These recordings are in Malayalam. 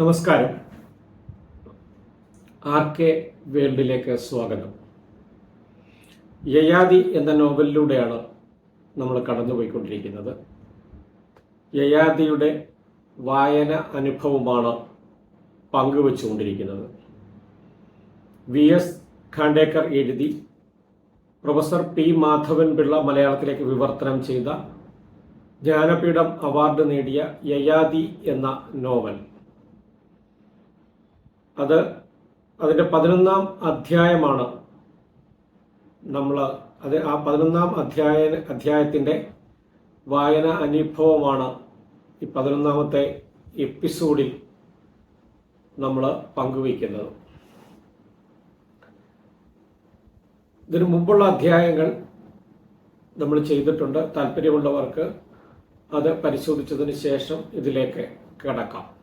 നമസ്കാരം. ആർ കെ വേൾഡിലേക്ക് സ്വാഗതം. യയാതി എന്ന നോവലിലൂടെയാണ് നമ്മൾ കടന്നുപോയിക്കൊണ്ടിരിക്കുന്നത്. യയാതിയുടെ വായന അനുഭവമാണ് പങ്കുവച്ചുകൊണ്ടിരിക്കുന്നത്. വി എസ് ഖാണ്ടേക്കർ എഴുതി പ്രൊഫസർ പി മാധവൻ പിള്ള മലയാളത്തിലേക്ക് വിവർത്തനം ചെയ്ത ജ്ഞാനപീഠം അവാർഡ് നേടിയ യയാതി എന്ന നോവൽ. അത് അതിന്റെ പതിനൊന്നാം അധ്യായമാണ്. നമ്മൾ അത് ആ പതിനൊന്നാം അധ്യായ അധ്യായത്തിന്റെ വായന അനുഭവമാണ് ഈ പതിനൊന്നാമത്തെ എപ്പിസോഡിൽ നമ്മൾ പങ്കുവയ്ക്കുന്നത്. ഇതിനു മുമ്പുള്ള അധ്യായങ്ങൾ നമ്മൾ ചെയ്തിട്ടുണ്ട്. താല്പര്യമുള്ളവർക്ക് അത് പരിശോധിച്ചതിന് ശേഷം ഇതിലേക്ക് കിടക്കാം.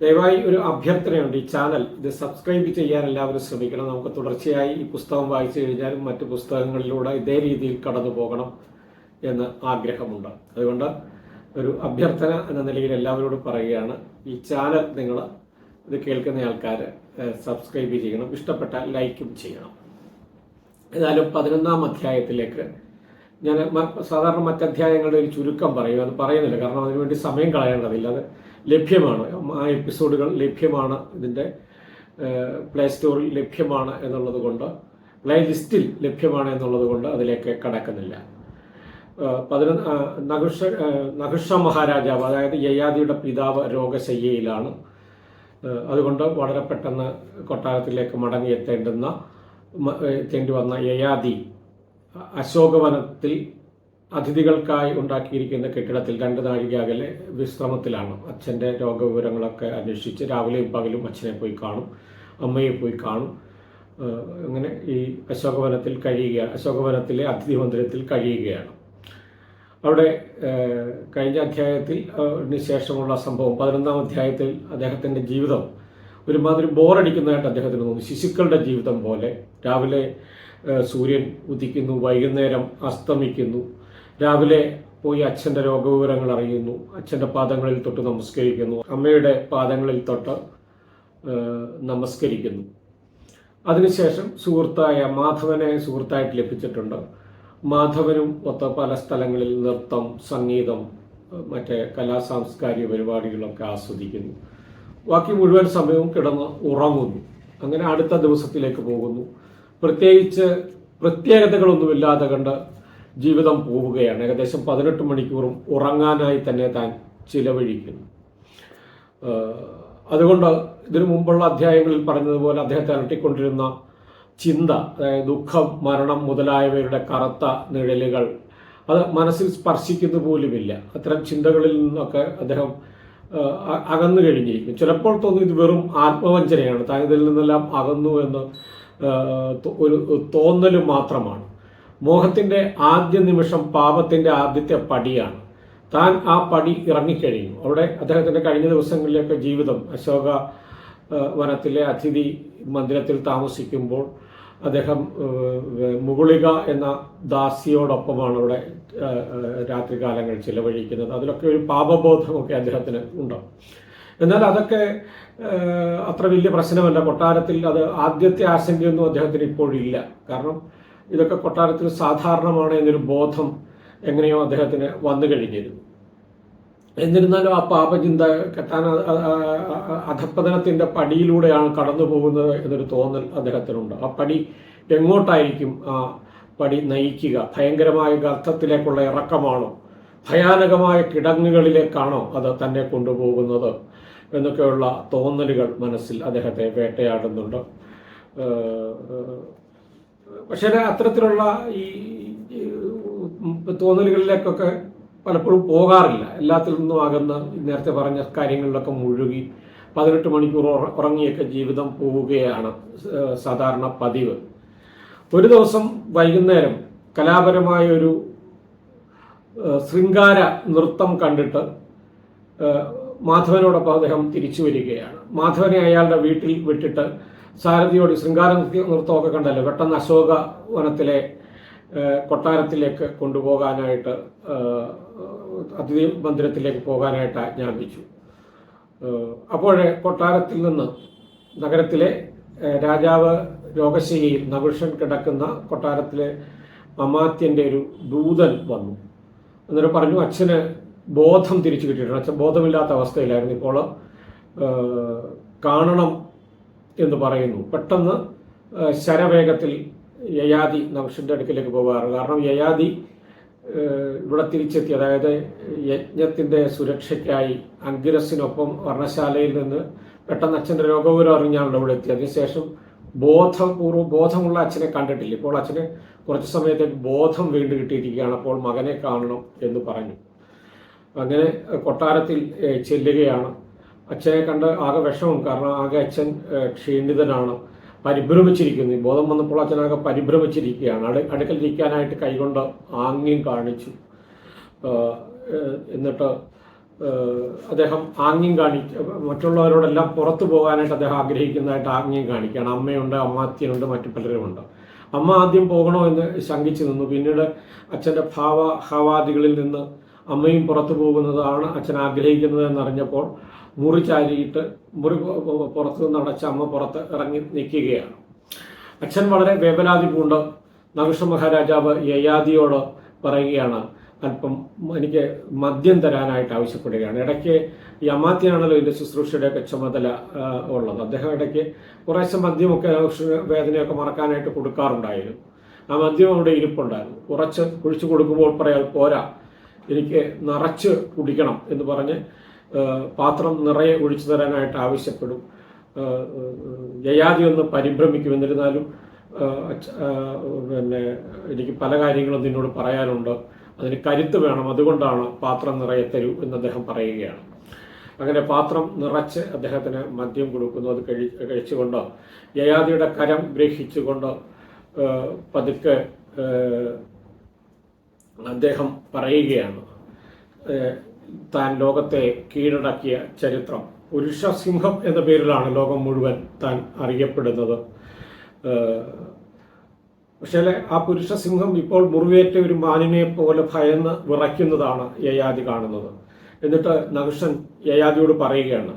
ദയവായി ഒരു അഭ്യർത്ഥനയുണ്ട്. ഈ ചാനൽ ഇത് സബ്സ്ക്രൈബ് ചെയ്യാൻ എല്ലാവരും ശ്രമിക്കണം. നമുക്ക് തുടർച്ചയായി ഈ പുസ്തകം വായിച്ചു കഴിഞ്ഞാലും മറ്റു പുസ്തകങ്ങളിലൂടെ ഇതേ രീതിയിൽ കടന്നു പോകണം എന്ന് ആഗ്രഹമുണ്ട്. അതുകൊണ്ട് ഒരു അഭ്യർത്ഥന എന്ന നിലയിൽ എല്ലാവരോടും പറയുകയാണ്. ഈ ചാനൽ നിങ്ങൾ ഇത് കേൾക്കുന്ന ആൾക്കാർ സബ്സ്ക്രൈബ് ചെയ്യണം. ഇഷ്ടപ്പെട്ട ലൈക്കും ചെയ്യണം. ഏതായാലും പതിനൊന്നാം അധ്യായത്തിലേക്ക് ഞാൻ സാധാരണ മറ്റധ്യായങ്ങളുടെ ഒരു ചുരുക്കം പറയും. അത് പറയുന്നില്ല. കാരണം അതിനുവേണ്ടി സമയം കളയേണ്ടതില്ല. അത് ലഭ്യമാണ്. ആ എപ്പിസോഡുകൾ ലഭ്യമാണ് ഇതിന്റെ പ്ലേ സ്റ്റോറിൽ ലഭ്യമാണ് എന്നുള്ളത് കൊണ്ട് പ്ലേ ലിസ്റ്റിൽ ലഭ്യമാണ് എന്നുള്ളത് കൊണ്ട് അതിലേക്ക് കടക്കുന്നില്ല. പതിനൊന്ന് നഹുഷ നഹുഷ മഹാരാജാവ് അതായത് യയാദിയുടെ പിതാവ് രോഗശയ്യയിലാണ്. അതുകൊണ്ട് വളരെ പെട്ടെന്ന് കൊട്ടാരത്തിലേക്ക് മടങ്ങിയെത്തേണ്ടുന്ന എത്തേണ്ടി വന്ന യയാദി അശോകവനത്തിൽ അതിഥികൾക്കായി ഉണ്ടാക്കിയിരിക്കുന്ന കെട്ടിടത്തിൽ രണ്ട് നാഴിക അകലെ വിശ്രമത്തിലാണ്. അച്ഛന്റെ രോഗവിവരങ്ങളൊക്കെ അന്വേഷിച്ച് രാവിലെയും പകലും അച്ഛനെ പോയി കാണും അമ്മയെ പോയി കാണും. അങ്ങനെ ഈ അശോകവനത്തിൽ കഴിയുകയാണ് അശോകവനത്തിലെ അതിഥി മന്ദിരത്തിൽ കഴിയുകയാണ്. അവിടെ കഴിഞ്ഞ അധ്യായത്തിൽ ശേഷമുള്ള സംഭവം പതിനൊന്നാം അധ്യായത്തിൽ അദ്ദേഹത്തിന്റെ ജീവിതം ഒരുമാതിരി ബോറടിക്കുന്നതായിട്ട് അദ്ദേഹത്തിന് തോന്നി ശിശുക്കളുടെ ജീവിതം പോലെ രാവിലെ സൂര്യൻ ഉദിക്കുന്നു വൈകുന്നേരം അസ്തമിക്കുന്നു രാവിലെ പോയി അച്ഛന്റെ രോഗവിവരങ്ങൾ അറിയുന്നു. അച്ഛന്റെ പാദങ്ങളിൽ തൊട്ട് നമസ്കരിക്കുന്നു. അമ്മയുടെ പാദങ്ങളിൽ തൊട്ട് നമസ്കരിക്കുന്നു. അതിനുശേഷം സുഹൃത്തായ മാധവനെ സുഹൃത്തായിട്ട് ലഭിച്ചിട്ടുണ്ട്. മാധവനും ഒത്ത പല സ്ഥലങ്ങളിൽ നൃത്തം സംഗീതം മറ്റേ കലാ സാംസ്കാരിക പരിപാടികളൊക്കെ ആസ്വദിക്കുന്നു. ബാക്കി മുഴുവൻ സമയവും കിടന്ന് ഉറങ്ങുന്നു. അങ്ങനെ അടുത്ത ദിവസത്തിലേക്ക് പോകുന്നു. പ്രത്യേകിച്ച് പ്രത്യേകതകളൊന്നുമില്ലാതെ കണ്ട് ജീവിതം പോവുകയാണ്. ഏകദേശം പതിനെട്ട് മണിക്കൂറും ഉറങ്ങാനായി തന്നെ താൻ ചിലവഴിക്കുന്നു. അതുകൊണ്ട് ഇതിനു മുമ്പുള്ള അധ്യായങ്ങളിൽ പറഞ്ഞതുപോലെ അദ്ദേഹത്തെ അലട്ടിക്കൊണ്ടിരുന്ന ചിന്ത അതായത് ദുഃഖം മരണം മുതലായവയുടെ കറുത്ത നിഴലുകൾ അത് മനസ്സിൽ സ്പർശിക്കുന്നു പോലുമില്ല. അത്തരം ചിന്തകളിൽ നിന്നൊക്കെ അദ്ദേഹം അകന്നു കഴിഞ്ഞിരിക്കും. ചിലപ്പോൾ തോന്നും ഇത് വെറും ആത്മവഞ്ചനയാണ്. താൻ ഇതിൽ നിന്നെല്ലാം അകന്നു എന്ന് ഒരു തോന്നൽ മാത്രമാണ്. മോഹത്തിന്റെ ആദ്യ നിമിഷം പാപത്തിന്റെ ആദ്യത്തെ പടിയാണ്. താൻ ആ പടി ഇറങ്ങിക്കഴിഞ്ഞു അവിടെ അദ്ദേഹത്തിന്റെ കഴിഞ്ഞ ദിവസങ്ങളിലൊക്കെ ജീവിതം അശോക വനത്തിലെ അതിഥി മന്ദിരത്തിൽ താമസിക്കുമ്പോൾ അദ്ദേഹം മുകുളിക എന്ന ദാസിയോടൊപ്പമാണ് അവിടെ രാത്രികാലങ്ങൾ ചിലവഴിക്കുന്നത്. അതിലൊക്കെ ഒരു പാപബോധമൊക്കെ അദ്ദേഹത്തിന് ഉണ്ടാവും എന്നാൽ അതൊക്കെ അത്ര വലിയ പ്രശ്നമല്ല. കൊട്ടാരത്തിൽ അത് ആദ്യത്തെ ആശങ്കയൊന്നും അദ്ദേഹത്തിന് ഇപ്പോഴില്ല. കാരണം ഇതൊക്കെ കൊട്ടാരത്തിൽ സാധാരണമാണ് എന്നൊരു ബോധം എങ്ങനെയോ അദ്ദേഹത്തിന് വന്നു കഴിഞ്ഞിരുന്നു. എന്നിരുന്നാലും ആ പാപചിന്ത കെട്ടാൻ അധപ്പതനത്തിന്റെ പടിയിലൂടെയാണ് കടന്നു പോകുന്നത് എന്നൊരു തോന്നൽ അദ്ദേഹത്തിനുണ്ട്. ആ പടി എങ്ങോട്ടായിരിക്കും ആ പടി നയിക്കുക? ഭയങ്കരമായ ഗർത്തത്തിലേക്കുള്ള ഇറക്കമാണോ? ഭയാനകമായ കിടങ്ങുകളിലേക്കാണോ അത് തന്നെ കൊണ്ടുപോകുന്നത് എന്നൊക്കെയുള്ള തോന്നലുകൾ മനസ്സിൽ അദ്ദേഹത്തെ വേട്ടയാടുന്നുണ്ട്. പക്ഷേ അത്തരത്തിലുള്ള ഈ തോന്നലുകളിലേക്കൊക്കെ പലപ്പോഴും പോകാറില്ല. എല്ലാത്തിൽ നിന്നും അകന്ന് നേരത്തെ പറഞ്ഞ കാര്യങ്ങളിലൊക്കെ മുഴുകി പതിനെട്ട് മണിക്കൂർ ഉറ- ഉറങ്ങിയൊക്കെ ജീവിതം പോവുകയാണ് സാധാരണ പതിവ്. ഒരു ദിവസം വൈകുന്നേരം കലാപരമായ ഒരു ശൃംഗാര നൃത്തം കണ്ടിട്ട് മാധവനോടൊപ്പം അദ്ദേഹം തിരിച്ചു വരികയാണ്. മാധവനെ അയാളുടെ വീട്ടിൽ വിട്ടിട്ട് സാരഥിയോട് ശൃംഗാര നൃത്തമൊക്കെ കണ്ടല്ലോ. പെട്ടെന്ന് അശോക വനത്തിലെ കൊട്ടാരത്തിലേക്ക് കൊണ്ടുപോകാനായിട്ട് അതിഥി മന്ദിരത്തിലേക്ക് പോകാനായിട്ട് ആജ്ഞാപിച്ചു. അപ്പോഴേ കൊട്ടാരത്തിൽ നിന്ന് നഗരത്തിലെ രാജാവ് രോഗശയ്യയിൽ നകുഷൻ കിടക്കുന്ന കൊട്ടാരത്തിലെ മമാത്യന്റെ ഒരു ദൂതൻ വന്നു. എന്നിട്ട് പറഞ്ഞു അച്ഛന് ബോധം തിരിച്ചു കിട്ടിയിട്ടുണ്ട്. അച്ഛൻ ബോധമില്ലാത്ത അവസ്ഥയിലായിരുന്നു ഇപ്പോൾ. കാണണം എന്ന് പറയുന്നു. പെട്ടെന്ന് ശരവേഗത്തിൽ യയാദി നകുഷന്റെ അടുക്കിലേക്ക് പോകാറ്. കാരണം യയാദി ഇവിടെ തിരിച്ചെത്തി. അതായത് യജ്ഞത്തിന്റെ സുരക്ഷയ്ക്കായി അങ്കിരസിനൊപ്പം വർണശാലയിൽ നിന്ന് പെട്ടെന്ന് അച്ഛന്റെ രോഗപൂരം അറിഞ്ഞാണല്ലോ ഇവിടെ എത്തി. അതിനുശേഷം ബോധപൂർവം ബോധമുള്ള അച്ഛനെ കണ്ടിട്ടില്ല. ഇപ്പോൾ അച്ഛന് കുറച്ച് സമയത്തേക്ക് ബോധം വീണ്ടും കിട്ടിയിരിക്കുകയാണ്. അപ്പോൾ മകനെ കാണണം എന്ന് പറഞ്ഞു. അങ്ങനെ കൊട്ടാരത്തിൽ ചെല്ലുകയാണ്. അച്ഛനെ കണ്ട് ആകെ വിഷമം. കാരണം ആകെ അച്ഛൻ ക്ഷീണിതനാണ്. പരിഭ്രമിച്ചിരിക്കുന്നു. ബോധം വന്നപ്പോൾ അച്ഛനാകെ പരിഭ്രമിച്ചിരിക്കുകയാണ്. അടു അടുക്കലിരിക്കാനായിട്ട് കൈകൊണ്ട് ആംഗ്യം കാണിച്ചു. എന്നിട്ട് അദ്ദേഹം ആംഗ്യം കാണി മറ്റുള്ളവരോടെല്ലാം പുറത്തു പോകാനായിട്ട് അദ്ദേഹം ആഗ്രഹിക്കുന്നതായിട്ട് ആംഗ്യം കാണിക്കുകയാണ്. അമ്മയുണ്ട് അമ്മാത്യനുണ്ട് മറ്റു പലരുമുണ്ട്. അമ്മ ആദ്യം പോകണോ എന്ന് ശങ്കിച്ചു നിന്നു. പിന്നീട് അച്ഛന്റെ ഭാവ ഭാവാദികളിൽ നിന്ന് അമ്മയും പുറത്തു പോകുന്നതാണ് അച്ഛൻ ആഗ്രഹിക്കുന്നത് എന്നറിഞ്ഞപ്പോൾ മുറി ചാരിയിട്ട് മുറി പുറത്ത് നടച്ച അമ്മ പുറത്ത് ഇറങ്ങി നിൽക്കുകയാണ്. അച്ഛൻ വളരെ വേവലാതി പൂണ്ട് നകുഷ മഹാരാജാവ് യയാദിയോട് പറയുകയാണ് അല്പം എനിക്ക് മദ്യം തരാനായിട്ട് ആവശ്യപ്പെടുകയാണ്. ഇടയ്ക്ക് യമാത്തിയാണല്ലോ ഇതിന്റെ ശുശ്രൂഷയുടെയൊക്കെ ചുമതല ഉള്ളത്. അദ്ദേഹം ഇടയ്ക്ക് കുറേശ്ശെ മദ്യമൊക്കെ വേദനയൊക്കെ മറക്കാനായിട്ട് കൊടുക്കാറുണ്ടായിരുന്നു. ആ മദ്യം അവിടെ ഇരിപ്പുണ്ടായിരുന്നു. കുറച്ച് കുഴിച്ചു കൊടുക്കുമ്പോൾ പറയാൽ പോരാ എനിക്ക് നിറച്ച് കുടിക്കണം എന്ന് പറഞ്ഞ് പാത്രം നിറയെ ഒഴിച്ചു തരാനായിട്ട് ആവശ്യപ്പെടും. യയാതി ഒന്ന് പരിഭ്രമിക്കും എന്നിരുന്നാലും പിന്നെ എനിക്ക് പല കാര്യങ്ങളും നിന്നോട് പറയാനുണ്ട്. അതിന് കരുത്ത് വേണം. അതുകൊണ്ടാണ് പാത്രം നിറയെ തരൂ എന്ന് അദ്ദേഹം പറയുകയാണ്. അങ്ങനെ പാത്രം നിറച്ച് അദ്ദേഹത്തിന് മദ്യം കൊടുക്കുന്നു. അത് കഴി കഴിച്ചുകൊണ്ട് യയാദിയുടെ കരം ഗ്രഹിച്ചുകൊണ്ട് പതുക്കെ അദ്ദേഹം പറയുകയാണ്. താൻ ലോകത്തെ കീഴടക്കിയ ചരിത്രം. പുരുഷസിംഹം എന്ന പേരിലാണ് ലോകം മുഴുവൻ താൻ അറിയപ്പെടുന്നത്. പക്ഷേ ആ പുരുഷസിംഹം ഇപ്പോൾ മുറിവേറ്റ ഒരു മാനിനെ പോലെ ഭയന്ന് വിറയ്ക്കുന്നതാണ് യയാതി കാണുന്നത്. എന്നിട്ട് നഹുഷൻ യയാദിയോട് പറയുകയാണ്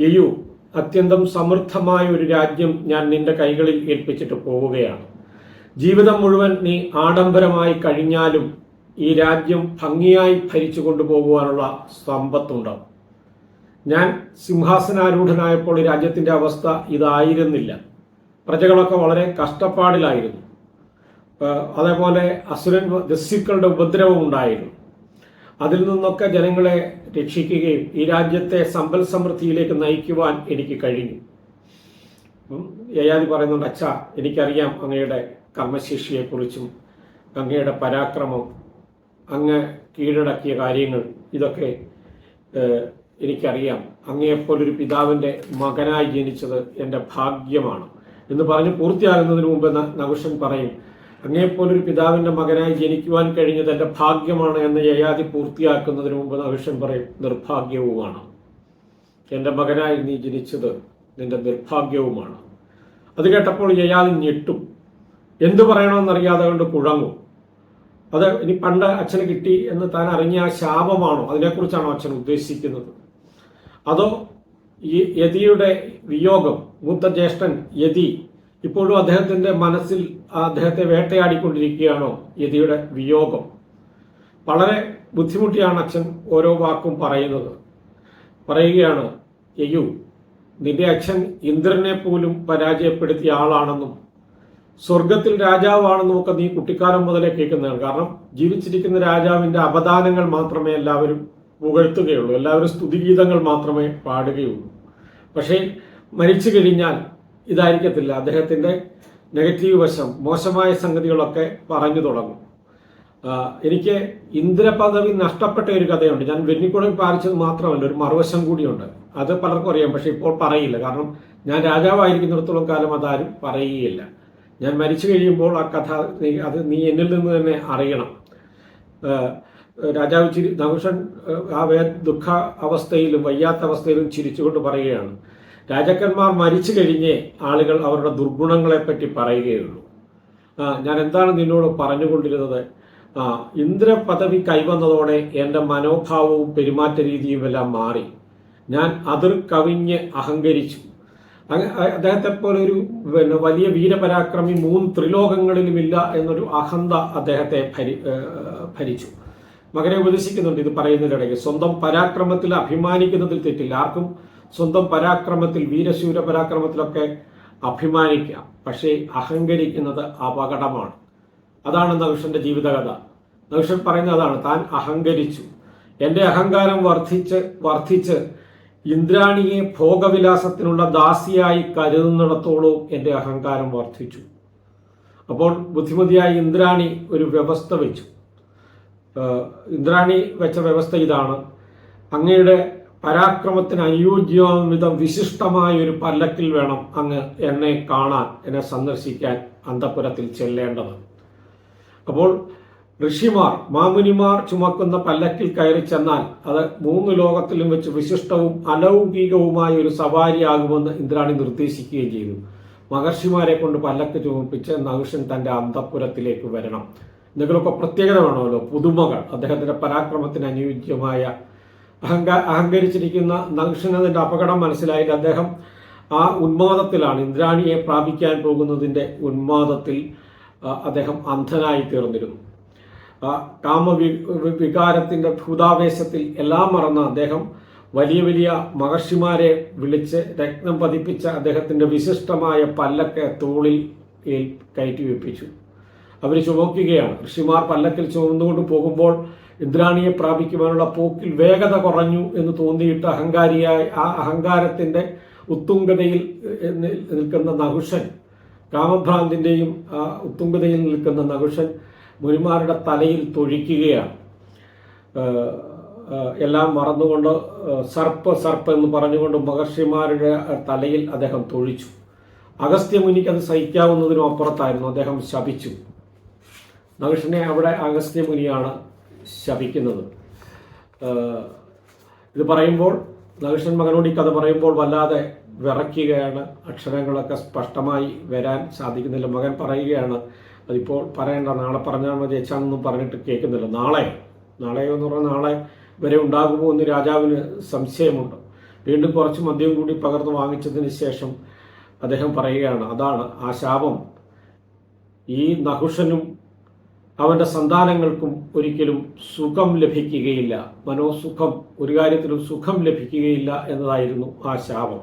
യയു അത്യന്തം സമൃദ്ധമായ ഒരു രാജ്യം ഞാൻ നിന്റെ കൈകളിൽ ഏൽപ്പിച്ചിട്ട് പോവുകയാണ്. ജീവിതം മുഴുവൻ നീ ആഡംബരമായി കഴിഞ്ഞാലും ഈ രാജ്യം ഭംഗിയായി ഭരിച്ചു കൊണ്ടുപോകുവാനുള്ള സമ്പത്തുണ്ടാവും. ഞാൻ സിംഹാസനാരൂഢനായപ്പോൾ ഈ രാജ്യത്തിന്റെ അവസ്ഥ ഇതായിരുന്നില്ല. പ്രജകളൊക്കെ വളരെ കഷ്ടപ്പാടിലായിരുന്നു. അതേപോലെ അസുരൻ ദസ്യുക്കളുടെ ഉപദ്രവം ഉണ്ടായിരുന്നു. അതിൽ നിന്നൊക്കെ ജനങ്ങളെ രക്ഷിക്കുകയും ഈ രാജ്യത്തെ സമ്പൽ സമൃദ്ധിയിലേക്ക് നയിക്കുവാൻ എനിക്ക് കഴിഞ്ഞു. ഉം, യയാതി പറയുന്നുണ്ട് അച്ഛ എനിക്കറിയാം അങ്ങയുടെ കർമ്മശേഷിയെക്കുറിച്ചും അങ്ങയുടെ പരാക്രമം അങ്ങ് കീഴടക്കിയ കാര്യങ്ങൾ ഇതൊക്കെ എനിക്കറിയാം. അങ്ങയെപ്പോലൊരു പിതാവിന്റെ മകനായി ജനിച്ചത് എന്റെ ഭാഗ്യമാണ് എന്ന് പറഞ്ഞ് പൂർത്തിയാകുന്നതിന് മുമ്പ് നകുഷൻ പറയും അങ്ങയെപ്പോലൊരു പിതാവിന്റെ മകനായി ജനിക്കുവാൻ കഴിഞ്ഞത് എന്റെ ഭാഗ്യമാണ് എന്ന് യയാതി പൂർത്തിയാക്കുന്നതിന് മുമ്പ് നകുഷൻ പറയും നിർഭാഗ്യവുമാണ്. എന്റെ മകനായി നീ ജനിച്ചത് നിന്റെ നിർഭാഗ്യവുമാണ് അത് കേട്ടപ്പോൾ യയാതി ഞെട്ടും. എന്തു പറയണമെന്നറിയാതെ കൊണ്ട് കുഴങ്ങും. അത് ഇനി പണ്ട് അച്ഛന് കിട്ടി എന്ന് താൻ അറിഞ്ഞ ആ ശാപമാണോ? അതിനെക്കുറിച്ചാണോ അച്ഛൻ ഉദ്ദേശിക്കുന്നത്? അതോ ഈ യതിയുടെ വിയോഗം മൂത്ത ജ്യേഷ്ഠൻ യതി ഇപ്പോഴും അദ്ദേഹത്തിന്റെ മനസ്സിൽ അദ്ദേഹത്തെ വേട്ടയാടിക്കൊണ്ടിരിക്കുകയാണോ? യതിയുടെ വിയോഗം. വളരെ ബുദ്ധിമുട്ടിയാണ് അച്ഛൻ ഓരോ വാക്കും പറയുന്നത്. പറയുകയാണ് യയു നിന്റെ അച്ഛൻ ഇന്ദ്രനെ പോലും പരാജയപ്പെടുത്തിയ ആളാണെന്നും സ്വർഗത്തിൽ രാജാവാണെന്നും ഒക്കെ നീ കുട്ടിക്കാലം മുതലേ കേൾക്കുന്നതാണ്. കാരണം ജീവിച്ചിരിക്കുന്ന രാജാവിന്റെ അപദാനങ്ങൾ മാത്രമേ എല്ലാവരും പുകഴ്ത്തുകയുള്ളൂ. എല്ലാവരും സ്തുതിഗീതങ്ങൾ മാത്രമേ പാടുകയുള്ളൂ. പക്ഷേ മരിച്ചു കഴിഞ്ഞാൽ ഇതായിരിക്കത്തില്ല. അദ്ദേഹത്തിന്റെ നെഗറ്റീവ് വശം മോശമായ സംഗതികളൊക്കെ പറഞ്ഞു തുടങ്ങും. എനിക്ക് ഇന്ദ്രപദവി നഷ്ടപ്പെട്ട ഒരു കഥയുണ്ട്. ഞാൻ വെന്നിക്കുളം പാലിച്ചത് മാത്രമല്ല ഒരു മറുവശം കൂടിയുണ്ട്. അത് പലർക്കും അറിയാം പക്ഷെ ഇപ്പോൾ പറയില്ല. കാരണം ഞാൻ രാജാവായിരിക്കുന്നിടത്തോളം കാലം അതാരും പറയുകയില്ല. ഞാൻ മരിച്ചു കഴിയുമ്പോൾ ആ കഥ നീ അത് നീ എന്നിൽ നിന്ന് തന്നെ അറിയണം. രാജാവ് ചിരി നഹുഷൻ ആ, വേ ദുഃഖ അവസ്ഥയിലും വയ്യാത്ത അവസ്ഥയിലും ചിരിച്ചുകൊണ്ട് പറയുകയാണ്. രാജാക്കന്മാർ മരിച്ചു കഴിഞ്ഞേ ആളുകൾ അവരുടെ ദുർഗുണങ്ങളെപ്പറ്റി പറയുകയുള്ളൂ. ഞാൻ എന്താണ് നിന്നോട് പറഞ്ഞുകൊണ്ടിരുന്നത്? ഇന്ദ്ര പദവി കൈവന്നതോടെ എന്റെ മനോഭാവവും പെരുമാറ്റ രീതിയും എല്ലാം മാറി. ഞാൻ അതിർ കവിഞ്ഞ് അഹങ്കരിച്ചു. അദ്ദേഹത്തെ പോലെ ഒരു പിന്നെ വലിയ വീരപരാക്രമി മൂന്ന് ത്രിലോകങ്ങളിലുമില്ല എന്നൊരു അഹന്ത അദ്ദേഹത്തെ ഭരി ഭരിച്ചു. മകനെ ഉപദേശിക്കുന്നുണ്ട് ഇത് പറയുന്നതിനിടയ്ക്ക്. സ്വന്തം പരാക്രമത്തിൽ അഭിമാനിക്കുന്നതിൽ തെറ്റില്ല. ആർക്കും സ്വന്തം പരാക്രമത്തിൽ വീരശൂര പരാക്രമത്തിലൊക്കെ അഭിമാനിക്കാം. പക്ഷേ അഹങ്കരിക്കുന്നത് അപകടമാണ്. അതാണ് നഹുഷന്റെ ജീവിതകഥ. നഹുഷൻ പറയുന്നത് അതാണ് താൻ അഹങ്കരിച്ചു. എന്റെ അഹങ്കാരം വർദ്ധിച്ച് വർദ്ധിച്ച് ഇന്ദ്രാണിയെ ഭോഗവിലാസത്തിനുള്ള ദാസിയായി കരുതുന്നിടത്തോളം എന്റെ അഹങ്കാരം വർദ്ധിച്ചു. അപ്പോൾ ബുദ്ധിമതിയായ ഇന്ദ്രാണി ഒരു വ്യവസ്ഥ വെച്ചു. ഇന്ദ്രാണി വെച്ച വ്യവസ്ഥ ഇതാണ്. അങ്ങയുടെ പരാക്രമത്തിന് അനുയോജ്യമിതം വിശിഷ്ടമായ ഒരു പല്ലക്കിൽ വേണം അങ്ങ് എന്നെ കാണാൻ എന്നെ സന്ദർശിക്കാൻ അന്തപുരത്തിൽ ചെല്ലേണ്ടത്. അപ്പോൾ ഋഷിമാർ മാമുനിമാർ ചുമക്കുന്ന പല്ലക്കിൽ കയറി ചെന്നാൽ അത് മൂന്ന് ലോകത്തിലും വെച്ച് വിശിഷ്ടവും അലൗകികവുമായ ഒരു സവാരി സവാരിയാകുമെന്ന് ഇന്ദ്രാണി നിർദ്ദേശിക്കുകയും ചെയ്തു. മഹർഷിമാരെ കൊണ്ട് പല്ലക്ക് ചുമപ്പിച്ച് നഹുഷൻ തന്റെ അന്തപുരത്തിലേക്ക് വരണം. എന്തെങ്കിലുമൊക്കെ പ്രത്യേകത വേണമല്ലോ പുതുമകൾ. അദ്ദേഹത്തിന്റെ പരാക്രമത്തിന് അനുയോജ്യമായ അഹങ്കാ അഹങ്കരിച്ചിരിക്കുന്ന നഹുഷനതിന്റെ അപകടം മനസ്സിലായിട്ട് അദ്ദേഹം ആ ഉന്മാദത്തിലാണ് ഇന്ദ്രാണിയെ പ്രാപിക്കാൻ പോകുന്നതിന്റെ ഉന്മാദത്തിൽ അദ്ദേഹം അന്ധനായി തീർന്നിരുന്നു. ആ കാമവി വി- വികാരത്തിന്റെ ഭൂതാവേശത്തിൽ എല്ലാം മറന്ന അദ്ദേഹം വലിയ വലിയ മഹർഷിമാരെ വിളിച്ച് രത്നം പതിപ്പിച്ച അദ്ദേഹത്തിന്റെ വിശിഷ്ടമായ പല്ലക്ക് തോളിൽ കയറ്റി വെപ്പിച്ചു. അവർ ചുമക്കുകയാണ്. ഋഷിമാർ പല്ലക്കിൽ ചുമന്നുകൊണ്ട് പോകുമ്പോൾ ഇന്ദ്രാണിയെ പ്രാപിക്കുവാനുള്ള പോക്കിൽ വേഗത കുറഞ്ഞു എന്ന് തോന്നിയിട്ട് അഹങ്കാരിയായി ആ അഹങ്കാരത്തിന്റെ ഉത്തുംഗതയിൽ നിൽക്കുന്ന നഹുഷൻ കാമഭ്രാന്തിന്റെയും ആ ഉത്തുംഗതയിൽ നിൽക്കുന്ന നഹുഷൻ മുനിമാരുടെ തലയിൽ തൊഴിക്കുകയാണ്. എല്ലാം മറന്നുകൊണ്ട് സർപ്പ സർപ്പ എന്ന് പറഞ്ഞുകൊണ്ട് മഹർഷിമാരുടെ തലയിൽ അദ്ദേഹം തൊഴിച്ചു. അഗസ്ത്യമുനിക്ക് അത് സഹിക്കാവുന്നതിനും അപ്പുറത്തായിരുന്നു. അദ്ദേഹം ശപിച്ചു. നഹുഷനെ അവിടെ അഗസ്ത്യമുനിയാണ് ശപിക്കുന്നത്. ഇത് പറയുമ്പോൾ നഹുഷൻ മകനോട് ഈ കഥ പറയുമ്പോൾ വല്ലാതെ വിറയ്ക്കുകയാണ്. അക്ഷരങ്ങളൊക്കെ സ്പഷ്ടമായി വരാൻ സാധിക്കുന്നില്ല. മകൻ പറയുകയാണ് അതിപ്പോൾ പറയണ്ട നാളെ പറഞ്ഞാൽ മതി എച്ചാണെന്നും പറഞ്ഞിട്ട് കേൾക്കുന്നില്ല. നാളെ നാളെ എന്ന് പറഞ്ഞാൽ നാളെ വരെ ഉണ്ടാകുമോ എന്ന് രാജാവിന് സംശയമുണ്ട്. വീണ്ടും കുറച്ച് മദ്യം കൂടി പകർന്നു വാങ്ങിച്ചതിന് ശേഷം അദ്ദേഹം പറയുകയാണ് അതാണ് ആ ശാപം. ഈ നഹുഷനും അവന്റെ സന്താനങ്ങൾക്കും ഒരിക്കലും സുഖം ലഭിക്കുകയില്ല. മനോസുഖം ഒരു കാര്യത്തിലും സുഖം ലഭിക്കുകയില്ല എന്നതായിരുന്നു ആ ശാപം.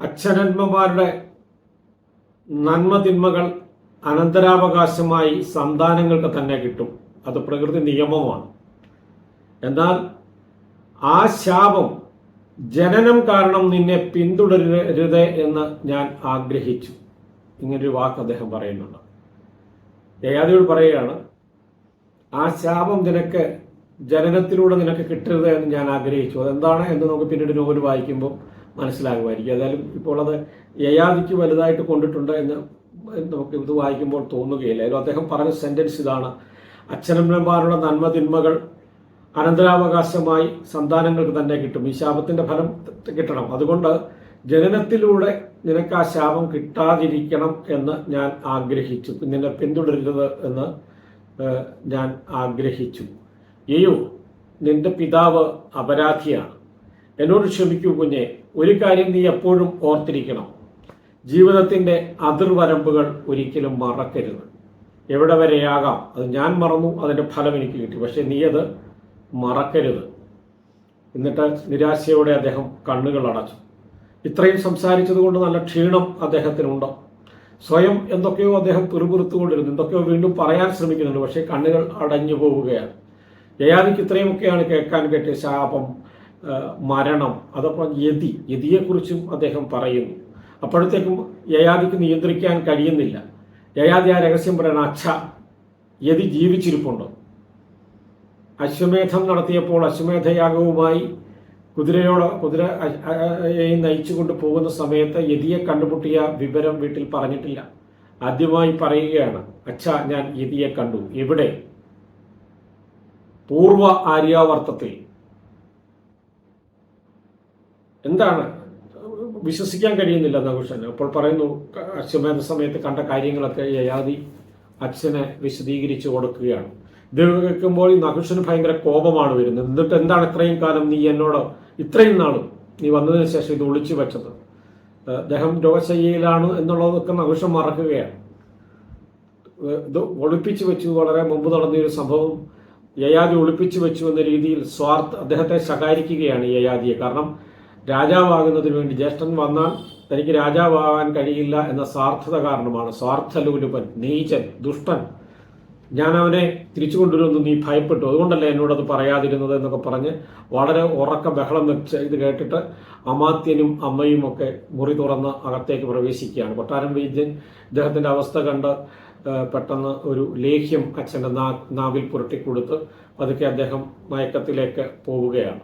അച്ഛനന്മമാരുടെ നന്മതിന്മകൾ അനന്തരാവകാശമായി സന്താനങ്ങൾക്ക് തന്നെ കിട്ടും. അത് പ്രകൃതി നിയമമാണ്. എന്നാൽ ആ ശാപം ജനനം കാരണം നിന്നെ പിന്തുടരരുത് എന്ന് ഞാൻ ആഗ്രഹിച്ചു. ഇങ്ങനൊരു വാക്ക് അദ്ദേഹം പറയുന്നുണ്ട്. യയാദിയോട് പറയുകയാണ് ആ ശാപം നിനക്ക് ജനനത്തിലൂടെ നിനക്ക് കിട്ടരുത് എന്ന് ഞാൻ ആഗ്രഹിച്ചു. അതെന്താണ്? എന്ന് നമുക്ക് പിന്നീട് നോവൽ വായിക്കുമ്പോൾ മനസ്സിലാകുമായിരിക്കും. ഏതായാലും ഇപ്പോൾ അത് യയാദിക്ക് വലുതായിട്ട് കൊണ്ടിട്ടുണ്ട് എന്ന് നമുക്ക് ഇത് വായിക്കുമ്പോൾ തോന്നുകയില്ല. അദ്ദേഹം പറഞ്ഞ സെന്റൻസ് ഇതാണ്. അച്ഛനമ്മമാരുടെ നന്മ തിന്മകൾ അനന്തരാവകാശമായി സന്താനങ്ങൾക്ക് തന്നെ കിട്ടും. ഈ ശാപത്തിന്റെ ഫലം കിട്ടണം. അതുകൊണ്ട് ജനനത്തിലൂടെ നിനക്ക് ആ ശാപം കിട്ടാതിരിക്കണം എന്ന് ഞാൻ ആഗ്രഹിച്ചു. നിന്നെ പിന്തുടരരുത് എന്ന് ഞാൻ ആഗ്രഹിച്ചു. ഏയോ നിന്റെ പിതാവ് അപരാധിയാണ്. എന്നോട് ക്ഷമിക്കൂ കുഞ്ഞെ. ഒരു കാര്യം നീ എപ്പോഴും ഓർത്തിരിക്കണം. ജീവിതത്തിന്റെ അതിർവരമ്പുകൾ ഒരിക്കലും മറക്കരുത്. എവിടെ വരെയാകാം? അത് ഞാൻ മറന്നു അതിന്റെ ഫലം എനിക്ക് കിട്ടി. പക്ഷെ നീ അത് മറക്കരുത്. എന്നിട്ട് നിരാശയോടെ അദ്ദേഹം കണ്ണുകൾ അടച്ചു. ഇത്രയും സംസാരിച്ചതുകൊണ്ട് നല്ല ക്ഷീണം അദ്ദേഹത്തിനുണ്ട്? സ്വയം എന്തൊക്കെയോ അദ്ദേഹം പിറുപിറുത്തുകൊണ്ടിരുന്നു. എന്തൊക്കെയോ വീണ്ടും പറയാൻ ശ്രമിക്കുന്നുണ്ട് പക്ഷേ കണ്ണുകൾ അടഞ്ഞു പോവുകയാണ്. യയാദിക്ക് ഇത്രയുമൊക്കെയാണ് കേൾക്കാൻ കേട്ടിയ ശാപം മരണം അതൊപ്പം യതി യതിയെക്കുറിച്ചും അദ്ദേഹം പറയുന്നു. അപ്പോഴത്തേക്കും യയാദിക്ക് നിയന്ത്രിക്കാൻ കഴിയുന്നില്ല. യയാദി ആ രഹസ്യം പറയണം അച്ഛ യതി ജീവിച്ചിരിപ്പുണ്ടോ. അശ്വമേധം നടത്തിയപ്പോൾ അശ്വമേധയാഗവുമായി കുതിരയോട് കുതിര നയിച്ചു കൊണ്ട് പോകുന്ന സമയത്ത് യതിയെ കണ്ടുമുട്ടിയ വിവരം വീട്ടിൽ പറഞ്ഞിട്ടില്ല. ആദ്യമായി പറയുകയാണ് അച്ഛ ഞാൻ യതിയെ കണ്ടു. എവിടെ? പൂർവ ആര്യാവർത്തത്തിൽ. എന്താണ്? വിശ്വസിക്കാൻ കഴിയുന്നില്ല നകുഷൻ അപ്പോൾ പറയുന്നു അശ്വമേധ സമയത്ത് കണ്ട കാര്യങ്ങളൊക്കെ യയാതി അച്ഛനെ വിശദീകരിച്ചു കൊടുക്കുകയാണ്. ഇത് കേൾക്കുമ്പോൾ ഈ നകുഷന് ഭയങ്കര കോപമാണ് വരുന്നത്. എന്നിട്ട് എന്താണ് ഇത്രയും കാലം നീ എന്നോട് ഇത്രയും നാളും നീ വന്നതിന് ശേഷം ഇത് ഒളിച്ചു വെച്ചത്? അദ്ദേഹം രോഗശയ്യയിലാണ് എന്നുള്ളതൊക്കെ നകുഷം മറക്കുകയാണ്. ഇത് ഒളിപ്പിച്ചു വെച്ചു വളരെ മുമ്പ് നടന്നൊരു സംഭവം. യയാതി ഒളിപ്പിച്ചു വെച്ചു എന്ന രീതിയിൽ സ്വാർത്ഥ അദ്ദേഹത്തെ ശകാരിക്കുകയാണ് യയാദിയെ കാരണം രാജാവാകുന്നതിന് വേണ്ടി ജ്യേഷ്ഠൻ വന്നാൽ തനിക്ക് രാജാവാകാൻ കഴിയില്ല എന്ന സ്വാർത്ഥത കാരണമാണ് സ്വാർത്ഥലൂലുപൻ നീചൻ ദുഷ്ടൻ. ഞാൻ അവനെ തിരിച്ചു കൊണ്ടുവരുമെന്ന് നീ ഭയപ്പെട്ടു. അതുകൊണ്ടല്ലേ എന്നോടത് പറയാതിരുന്നത് എന്നൊക്കെ പറഞ്ഞ് വളരെ ഉറക്ക ബഹളം വെച്ച് ഇത് കേട്ടിട്ട് അമാത്യനും അമ്മയും ഒക്കെ മുറി തുറന്ന് അകത്തേക്ക് പ്രവേശിക്കുകയാണ്. കൊട്ടാരം വൈദ്യൻ ഇദ്ദേഹത്തിന്റെ അവസ്ഥ കണ്ട് പെട്ടെന്ന് ഒരു ലേഹ്യം അച്ഛന്റെ നാ നാവിൽ പുരട്ടിക്കൊടുത്ത് പതുക്കെ അദ്ദേഹം മയക്കത്തിലേക്ക് പോവുകയാണ്.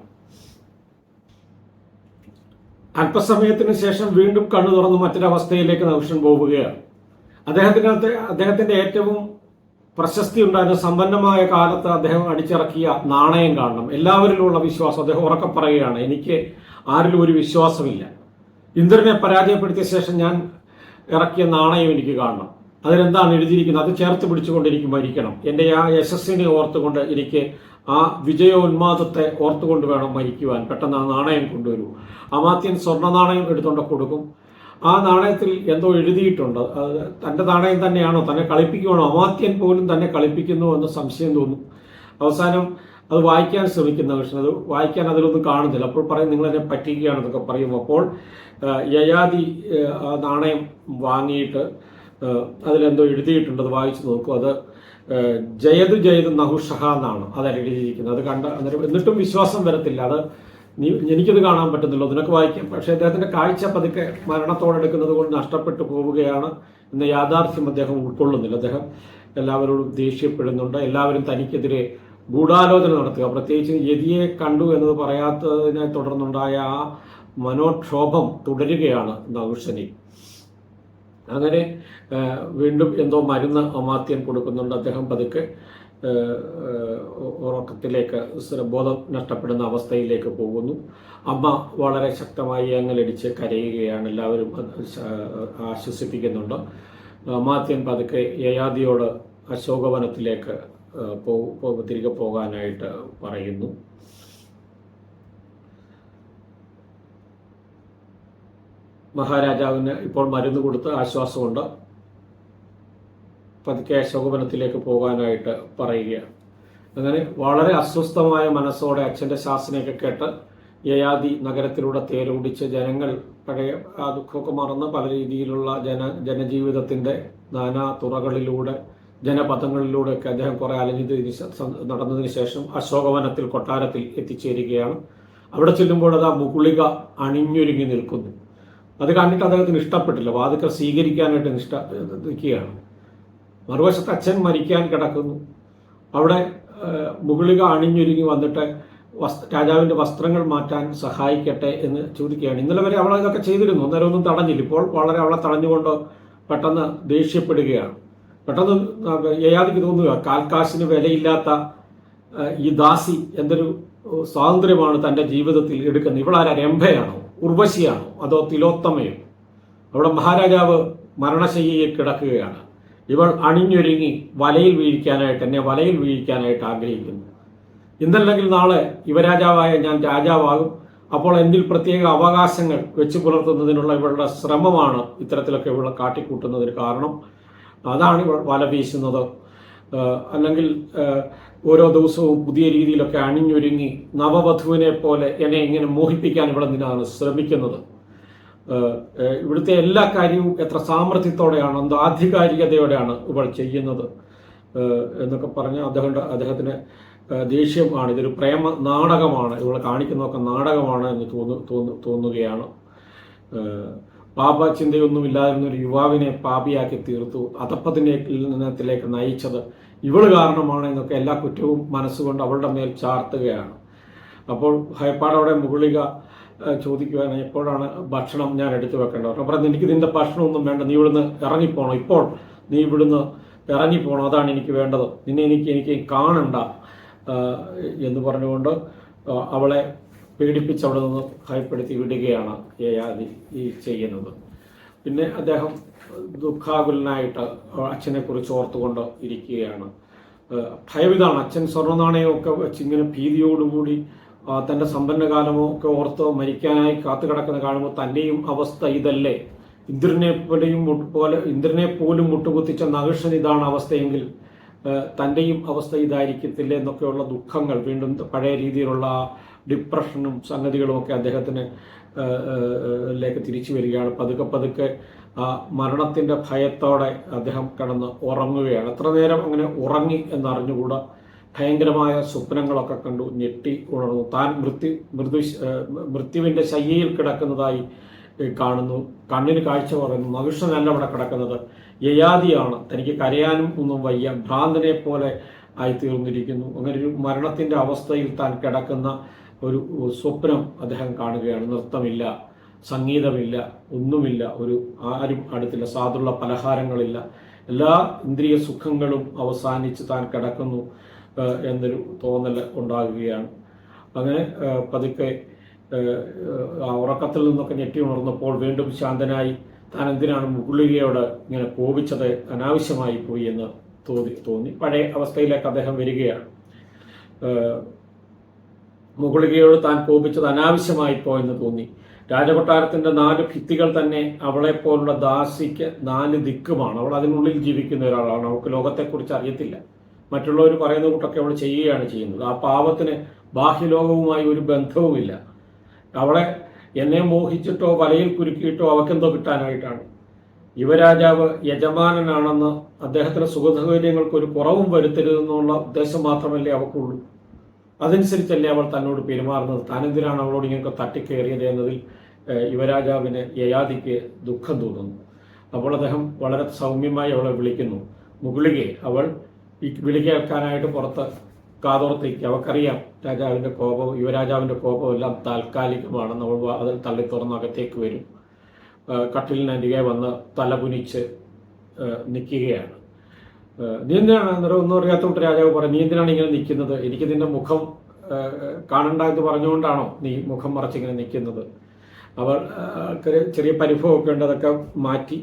അല്പസമയത്തിന് ശേഷം വീണ്ടും കണ്ണു തുറന്ന് മറ്റൊരവസ്ഥയിലേക്ക് നൗഷൻ പോവുകയാണ്. അദ്ദേഹത്തിനകത്ത് അദ്ദേഹത്തിന്റെ ഏറ്റവും പ്രശസ്തി ഉണ്ടായിരുന്ന സമ്പന്നമായ കാലത്ത് അദ്ദേഹം അടിച്ചിറക്കിയ നാണയം കാണണം. എല്ലാവരിലുമുള്ള വിശ്വാസം അദ്ദേഹം ഉറക്കെ പറയുകയാണ് എനിക്ക് ആരിലും ഒരു വിശ്വാസമില്ല. ഇന്ദ്രനെ പരാജയപ്പെടുത്തിയ ശേഷം ഞാൻ ഇറക്കിയ നാണയം എനിക്ക് കാണണം. അതിലെന്താണ് എഴുതിയിരിക്കുന്നത്? അത് ചേർത്ത് പിടിച്ചുകൊണ്ട് എനിക്ക് മരിക്കണം എന്റെ ആ യശസ്സിനെ ഓർത്തുകൊണ്ട് എനിക്ക് ആ വിജയോന്മാദത്തെ ഓർത്തുകൊണ്ട് വേണം മരിക്കുവാൻ. പെട്ടെന്ന് ആ നാണയം കൊണ്ടുവരൂ. അമാത്യൻ സ്വർണ നാണയം എടുത്തുകൊണ്ട് കൊടുക്കും. ആ നാണയത്തിൽ എന്തോ എഴുതിയിട്ടുണ്ട്. തന്റെ നാണയം തന്നെയാണോ? തന്നെ കളിപ്പിക്കുവാണോ? അമാത്യൻ പോലും തന്നെ കളിപ്പിക്കുന്നു എന്ന് സംശയം തോന്നും. അവസാനം അത് വായിക്കാൻ ശ്രമിക്കുന്ന കൃഷ്ണൻ അത് വായിക്കാൻ അതിലൊന്നും കാണുന്നില്ല. അപ്പോൾ പറയും നിങ്ങൾ എന്നെ പറ്റിക്കുകയാണെന്നൊക്കെ പറയും. അപ്പോൾ യയാതി നാണയം വാങ്ങിയിട്ട് അതിലെന്തോ എഴുതിയിട്ടുണ്ട്. അത് വായിച്ചു നോക്കും. അത് ജയതു ജയതു നഹുഷഹ എന്നാണ് അത് എഴുതിയിരിക്കുന്നത്. അത് കണ്ട അന്നേരം എന്നിട്ടും വിശ്വാസം വരത്തില്ല. അത് നീ എനിക്കത് കാണാൻ പറ്റുന്നില്ല നിനക്ക് വായിക്കാം പക്ഷേ അദ്ദേഹത്തിന്റെ കാഴ്ച പതുക്കെ മരണത്തോടെടുക്കുന്നത് കൊണ്ട് നഷ്ടപ്പെട്ടു പോവുകയാണ് എന്ന യാഥാർത്ഥ്യം അദ്ദേഹം ഉൾക്കൊള്ളുന്നില്ല. അദ്ദേഹം എല്ലാവരോടും ദേഷ്യപ്പെടുന്നുണ്ട്. എല്ലാവരും തനിക്കെതിരെ ഗൂഢാലോചന നടത്തുക. പ്രത്യേകിച്ച് യതിയെ കണ്ടു എന്നത് പറയാത്തതിനെ തുടർന്നുണ്ടായ ആ മനോക്ഷോഭം തുടരുകയാണ് നൗഷനി അങ്ങനെ വീണ്ടും എന്തോ മരുന്ന് അമാത്യം കൊടുക്കുന്നുണ്ട്. അദ്ദേഹം പതുക്കെ ഉറക്കത്തിലേക്ക് ബോധം നഷ്ടപ്പെടുന്ന അവസ്ഥയിലേക്ക് പോകുന്നു. അമ്മ വളരെ ശക്തമായി അങ്ങലടിച്ച് കരയുകയാണ്. എല്ലാവരും ആശ്വസിപ്പിക്കുന്നുണ്ട്. അമാത്യൻ പതുക്കെ യയാദിയോട് അശോകവനത്തിലേക്ക് തിരികെ പോകാനായിട്ട് പറയുന്നു. മഹാരാജാവിന് ഇപ്പോൾ മരുന്ന് കൊടുത്ത് ആശ്വാസമുണ്ട്. പതുക്കെ അശോകവനത്തിലേക്ക് പോകാനായിട്ട് പറയുകയാണ് അങ്ങനെ വളരെ അസ്വസ്ഥമായ മനസ്സോടെ അച്ഛന്റെ ശാസനയൊക്കെ കേട്ട് യയാദി നഗരത്തിലൂടെ തേരോടിച്ച് ജനങ്ങൾ പഴയ ആ ദുഃഖമൊക്കെ മറന്ന് പല രീതിയിലുള്ള ജന ജനജീവിതത്തിന്റെ നാനാ തുറകളിലൂടെ ജനപഥങ്ങളിലൂടെയൊക്കെ അദ്ദേഹം കുറെ അലഞ്ഞതിന് നടന്നതിന് ശേഷം അശോകവനത്തിൽ കൊട്ടാരത്തിൽ എത്തിച്ചേരുകയാണ്. അവിടെ ചെല്ലുമ്പോൾ അത് ആ മുകുളിക അണിഞ്ഞൊരുങ്ങി നിൽക്കുന്നു. അത് കണ്ടിട്ട് അദ്ദേഹത്തിന് ഇഷ്ടപ്പെട്ടില്ല. വാതുക്കൾ സ്വീകരിക്കാനായിട്ട് നിഷ്ഠ നിൽക്കുകയാണ്. മറുവശത്ത് അച്ഛൻ മരിക്കാൻ കിടക്കുന്നു. അവിടെ മുകളിക അണിഞ്ഞൊരുങ്ങി വന്നിട്ട് രാജാവിന്റെ വസ്ത്രങ്ങൾ മാറ്റാൻ സഹായിക്കട്ടെ എന്ന് ചോദിക്കുകയാണ്. ഇന്നലെ വരെ അവൾ ഇതൊക്കെ ചെയ്തിരുന്നു. അന്നേരം ഒന്നും തടഞ്ഞില്ല. ഇപ്പോൾ വളരെ അവളെ തടഞ്ഞുകൊണ്ട് പെട്ടെന്ന് ദേഷ്യപ്പെടുകയാണ്. പെട്ടെന്ന് യയാദിക്ക് തോന്നുക കാൽക്കാശിന് വിലയില്ലാത്ത ഈ ദാസി എന്തൊരു സ്വാതന്ത്ര്യമാണ് തന്റെ ജീവിതത്തിൽ എടുക്കുന്നത്. ഇവളാരാ? രംഭയാണോ? ഉർവശിയാണോ? അതോ തിലോത്തമയോ? അവിടെ മഹാരാജാവ് മരണശയ്യയിൽ കിടക്കുകയാണ്. ഇവൾ അണിഞ്ഞൊരുങ്ങി വലയിൽ വീഴിക്കാനായിട്ട് എന്നെ വലയിൽ വീഴിക്കാനായിട്ട് ആഗ്രഹിക്കുന്നു. ഇന്നല്ലെങ്കിൽ നാളെ യുവരാജാവായ ഞാൻ രാജാവാകും. അപ്പോൾ എന്തിൽ പ്രത്യേക അവകാശങ്ങൾ വെച്ച് പുലർത്തുന്നതിനുള്ള ഇവളുടെ ശ്രമമാണ് ഇത്തരത്തിലൊക്കെ ഇവളെ കാട്ടിക്കൂട്ടുന്നതിന് കാരണം. അതാണ് ഇവൾ വല വീശുന്നത്. അല്ലെങ്കിൽ ഓരോ ദിവസവും പുതിയ രീതിയിലൊക്കെ അണിഞ്ഞൊരുങ്ങി നവവധുവിനെ പോലെ എന്നെ ഇങ്ങനെ മോഹിപ്പിക്കാൻ ഇവളെന്തിനാണ് ശ്രമിക്കുന്നത്? ഇവിടുത്തെ എല്ലാ കാര്യവും എത്ര സാമർഥ്യത്തോടെയാണ് എന്തോ ആധികാരികതയോടെയാണ് ഇവൾ ചെയ്യുന്നത്. എന്നൊക്കെ പറഞ്ഞ് അദ്ദേഹം അദ്ദേഹത്തിന് ദേഷ്യമാണ് ഇതൊരു പ്രേമ നാടകമാണ്. ഇവൾ കാണിക്കുന്നതൊക്കെ നാടകമാണ് എന്ന് തോന്നു തോന്നു തോന്നുകയാണ്. പാപ പാപ ചിന്തയൊന്നുമില്ലാതിരുന്ന ഒരു യുവാവിനെ പാപിയാക്കി തീർത്തു. അധപ്പതിനത്തിലേക്ക് നയിച്ചത് ഇവൾ കാരണമാണ് എന്നൊക്കെ എല്ലാ കുറ്റവും മനസ്സുകൊണ്ട് അവളുടെ മേൽ ചാർത്തുകയാണ്. അപ്പോൾ ഭയപ്പാടോടെ മുകളിക ഏഹ് ചോദിക്കുവാണ് എപ്പോഴാണ് ഭക്ഷണം ഞാൻ എടുത്തു വെക്കേണ്ടത്? അപ്പം പറഞ്ഞു എനിക്ക് നിന്റെ ഭക്ഷണമൊന്നും വേണ്ട നീ ഇവിടുന്ന് ഇറങ്ങിപ്പോണം? ഇപ്പോൾ നീ ഇവിടുന്ന് ഇറങ്ങിപ്പോണം? അതാണ് എനിക്ക് വേണ്ടത്. നിന്നെ എനിക്ക് എനിക്ക് കാണണ്ട. എന്ന് പറഞ്ഞുകൊണ്ട് അവളെ പീഡിപ്പിച്ച് അവിടെ നിന്ന് ഭയപ്പെടുത്തി വിടുകയാണ് യയാതി ഈ ചെയ്യുന്നത്. പിന്നെ അദ്ദേഹം ദുഃഖാകുലനായിട്ട് അച്ഛനെ കുറിച്ച് ഓർത്തുകൊണ്ട് ഇരിക്കുകയാണ്. ഭയവിതാണ് അച്ഛൻ സ്വർണനാണയമൊക്കെ വെച്ച് ഇങ്ങനെ ഭീതിയോടുകൂടി ആ, തന്റെ സമ്പന്നകാലമോ ഒക്കെ ഓർത്ത് മരിക്കാനായി കാത്തു കിടക്കുന്ന കാണുമ്പോൾ തന്റെയും അവസ്ഥ ഇതല്ലേ? ഇന്ദ്രനെ പോലെയും പോലെ ഇന്ദ്രനെ പോലും മുട്ടുകുത്തിച്ച നഹർഷൻ ഇതാണ് അവസ്ഥയെങ്കിൽ തന്റെയും അവസ്ഥ ഇതായിരിക്കത്തില്ല എന്നൊക്കെയുള്ള ദുഃഖങ്ങൾ വീണ്ടും പഴയ രീതിയിലുള്ള ഡിപ്രഷനും സംഗതികളും ഒക്കെ അദ്ദേഹത്തിന് ലേക്ക് തിരിച്ചു വരികയാണ്. പതുക്കെ പതുക്കെ ആ മരണത്തിന്റെ ഭയത്തോടെ അദ്ദേഹം കിടന്ന് ഉറങ്ങുകയാണ്. എത്ര നേരം അങ്ങനെ ഉറങ്ങി എന്നറിഞ്ഞുകൂടാ? ഭയങ്കരമായ സ്വപ്നങ്ങളൊക്കെ കണ്ടു. ഞെട്ടി ഉണർന്നു. താൻ മൃത്യു മൃദു മൃത്യുവിന്റെ ശയ്യയിൽ കിടക്കുന്നതായി കാണുന്നു. കണ്ണിന് കാഴ്ച പറയുന്നു. മനുഷ്യനല്ല അവിടെ കിടക്കുന്നത്. യയാതിയാണ്. തനിക്ക് കരയാനും ഒന്നും വയ്യ. ഭ്രാന്തനെ പോലെ ആയിത്തീർന്നിരിക്കുന്നു. അങ്ങനെ ഒരു മരണത്തിന്റെ അവസ്ഥയിൽ താൻ കിടക്കുന്ന ഒരു സ്വപ്നം അദ്ദേഹം കാണുകയാണ്. നൃത്തമില്ല സംഗീതമില്ല ഒന്നുമില്ല. ഒരു ആരും അടുത്തില്ല. സാധുള്ള പലഹാരങ്ങളില്ല. എല്ലാ ഇന്ദ്രിയ സുഖങ്ങളും അവസാനിച്ച് താൻ കിടക്കുന്നു. എന്നൊരു തോന്നൽ ഉണ്ടാകുകയാണ്. അങ്ങനെ പതുക്കെ ഉറക്കത്തിൽ നിന്നൊക്കെ ഞെട്ടി ഉണർന്നപ്പോൾ വീണ്ടും ശാന്തനായി താൻ എന്തിനാണ് മുകുളികയോട് ഇങ്ങനെ കോപിച്ചത് അനാവശ്യമായി പോയി എന്ന് തോന്നി തോന്നി. പഴയ അവസ്ഥയിലേക്ക് അദ്ദേഹം വരികയാണ്. മുകുളികയോട് താൻ കോപിച്ചത് അനാവശ്യമായി പോയെന്ന് തോന്നി. രാജകൊട്ടാരത്തിന്റെ നാല് ഭിത്തികൾ തന്നെ അവളെ പോലുള്ള ദാസിക്ക് നാല് ദിക്കുമാണ്. അവൾ അതിനുള്ളിൽ ജീവിക്കുന്ന ഒരാളാണ്. അവൾക്ക് ലോകത്തെക്കുറിച്ച് അറിയത്തില്ല. മറ്റുള്ളവർ പറയുന്ന കൂട്ടൊക്കെ അവൾ ചെയ്യുകയാണ് ചെയ്യുന്നത്. ആ പാപത്തിന് ബാഹ്യലോകവുമായി ഒരു ബന്ധവുമില്ല. അവളെ എന്നെ മോഹിച്ചിട്ടോ വലയിൽ കുരുക്കിയിട്ടോ അവക്കെന്തോ കിട്ടാനായിട്ടാണ്. യുവരാജാവ് യജമാനനാണെന്ന് അദ്ദേഹത്തിന് സുഖസൗകര്യങ്ങൾക്ക് ഒരു കുറവും വരുത്തരുതെന്നുള്ള ഉദ്ദേശം മാത്രമല്ലേ അവൾക്കുള്ളൂ അതനുസരിച്ചല്ലേ അവൾ തന്നോട് പെരുമാറുന്നത്. താനെന്തിനാണ് അവളോട് ഇങ്ങനെ തട്ടിക്കയറിയത് എന്നതിൽ യുവരാജാവിന് യയാതിക്ക് ദുഃഖം തോന്നുന്നു. അപ്പോൾ അദ്ദേഹം വളരെ സൗമ്യമായി അവളെ വിളിക്കുന്നു. മുകളികെ അവൾ ഈ വിളി കേൾക്കാനായിട്ട് പുറത്ത് കാതോർത്തേക്ക് അവർക്കറിയാം രാജാവിന്റെ കോപം യുവരാജാവിന്റെ കോപം എല്ലാം താൽക്കാലികമാണെന്ന് അവൾ വാ- അതിൽ തള്ളി തുറന്ന് അകത്തേക്ക് വരും. കട്ടിലിനരികെ വന്ന് തലകുനിച്ച് നിൽക്കുകയാണ്. നീ എന്തിനാണ് അന്നേരം ഒന്നും അറിയാത്തോട്ട് രാജാവ് പറഞ്ഞു നീ എന്തിനാണ് ഇങ്ങനെ നിൽക്കുന്നത്? എനിക്ക് നിന്റെ മുഖം കാണണ്ട എന്ന് പറഞ്ഞുകൊണ്ടാണോ നീ മുഖം മറച്ചിങ്ങനെ നിൽക്കുന്നത്? അവർ ചെറിയ- പരിഭവമൊക്കെ ഉണ്ട് അതൊക്കെ മാറ്റി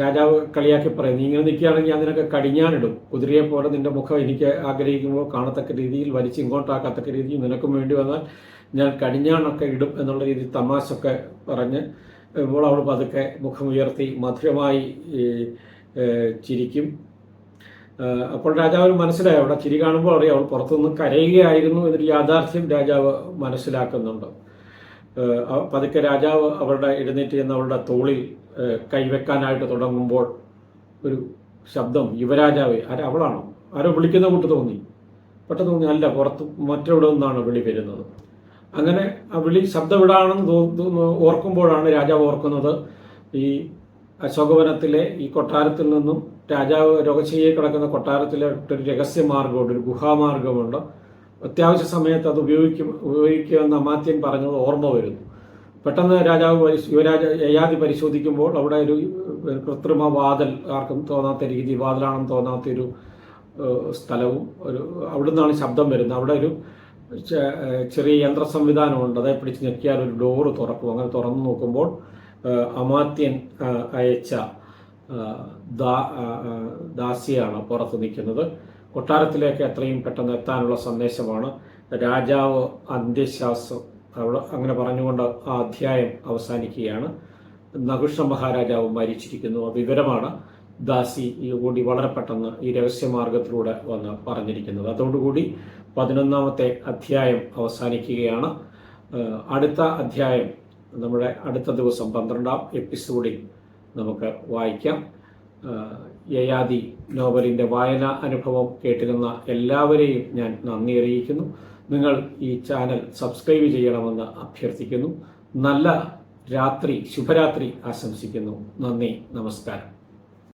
രാജാവ് കളിയാക്കി പറയും നീ ഇങ്ങനെ നിൽക്കുകയാണെങ്കിൽ ഞാൻ നിനക്ക് കടിഞ്ഞാനിടും കുതിരയെ പോലെ നിന്റെ മുഖം എനിക്ക് ആഗ്രഹിക്കുമ്പോൾ കാണത്തക്ക രീതിയിൽ വലിച്ച് ഇങ്ങോട്ടാക്കത്തക്ക രീതിയിൽ നിനക്കും വേണ്ടി വന്നാൽ ഞാൻ കടിഞ്ഞാണൊക്കെ ഇടും എന്നുള്ള രീതിയിൽ തമാശൊക്കെ പറഞ്ഞ് ഇപ്പോൾ അവൾ പതുക്കെ മുഖം ഉയർത്തി മധുരമായി ചിരിക്കും. അപ്പോൾ രാജാവിന് മനസ്സിലായി. അവിടെ ചിരി കാണുമ്പോൾ അറിയാം അവൾ പുറത്തുനിന്ന് കരയുകയായിരുന്നു എന്നൊരു യാഥാർത്ഥ്യം രാജാവ് മനസ്സിലാക്കുന്നുണ്ട്. പതുക്കെ രാജാവ് അവരുടെ എഴുന്നേറ്റ് ചെന്ന് അവളുടെ തോളിൽ കൈവെക്കാനായിട്ട് തുടങ്ങുമ്പോൾ ഒരു ശബ്ദം യുവരാജാവ് ആരാ? അവളാണോ? ആരോ വിളിക്കുന്ന കൂട്ട് തോന്നി. പെട്ടെന്ന് തോന്നി അല്ല പുറത്ത് മറ്റെവിടെ നിന്നാണ് വിളി വരുന്നത്? അങ്ങനെ ആ വിളി ശബ്ദം ഇടാണെന്ന് തോന്നുന്നു ഓർക്കുമ്പോഴാണ് രാജാവ് ഓർക്കുന്നത് ഈ അശോകവനത്തിലെ ഈ കൊട്ടാരത്തിൽ നിന്നും രാജാവ് രോഗശയ്യെ കിടക്കുന്ന കൊട്ടാരത്തിലെ ഒരു രഹസ്യമാർഗമുണ്ട് ഒരു ഗുഹാമാർഗമുണ്ട് അത്യാവശ്യ സമയത്ത് അത് ഉപയോഗിക്കും ഉപയോഗിക്കുമെന്ന് അമാത്യൻ പറഞ്ഞത് ഓർമ്മ വരുന്നു. പെട്ടെന്ന് രാജാവ് യുവരാജ യയാതി പരിശോധിക്കുമ്പോൾ അവിടെ ഒരു കൃത്രിമ വാതിൽ ആർക്കും തോന്നാത്ത രീതി വാതിലാണെന്ന് തോന്നാത്ത ഒരു സ്ഥലവും ഒരു അവിടെ നിന്നാണ് ശബ്ദം വരുന്നത്. അവിടെ ഒരു ചെറിയ യന്ത്ര സംവിധാനമുണ്ട്. അതേ പിടിച്ച് ഞെക്കിയാൽ ഒരു ഡോറ് തുറക്കും. അങ്ങനെ തുറന്നു നോക്കുമ്പോൾ അമാത്യൻ അയച്ച ദാസിയാണ് പുറത്ത് നിൽക്കുന്നത്. കൊട്ടാരത്തിലേക്ക് എത്രയും പെട്ടെന്ന് എത്താനുള്ള സന്ദേശമാണ്. രാജാവ് അന്ത്യശ്വാസം അവിടെ അങ്ങനെ പറഞ്ഞുകൊണ്ട് ആ അധ്യായം അവസാനിക്കുകയാണ്. നകുഷ മഹാരാജാവ് മരിച്ചിരിക്കുന്നു. വിവരമാണ് ദാസി കൂടി വളരെ പെട്ടെന്ന് ഈ രഹസ്യമാർഗത്തിലൂടെ വന്ന് പറഞ്ഞിരിക്കുന്നത്. അതോടുകൂടി പതിനൊന്നാമത്തെ അധ്യായം അവസാനിക്കുകയാണ്. അടുത്ത അധ്യായം നമ്മുടെ അടുത്ത ദിവസം പന്ത്രണ്ടാം എപ്പിസോഡിൽ നമുക്ക് വായിക്കാം. യയാതി നോവലിന്റെ വായന അനുഭവം കേട്ടിരുന്ന എല്ലാവരെയും ഞാൻ നന്ദി അറിയിക്കുന്നു. നിങ്ങൾ ഈ ചാനൽ സബ്സ്ക്രൈബ് ചെയ്യണമെന്ന് അഭ്യർത്ഥിക്കുന്നു. നല്ല രാത്രി ശുഭരാത്രി ആശംസിക്കുന്നു. നന്ദി നമസ്കാരം.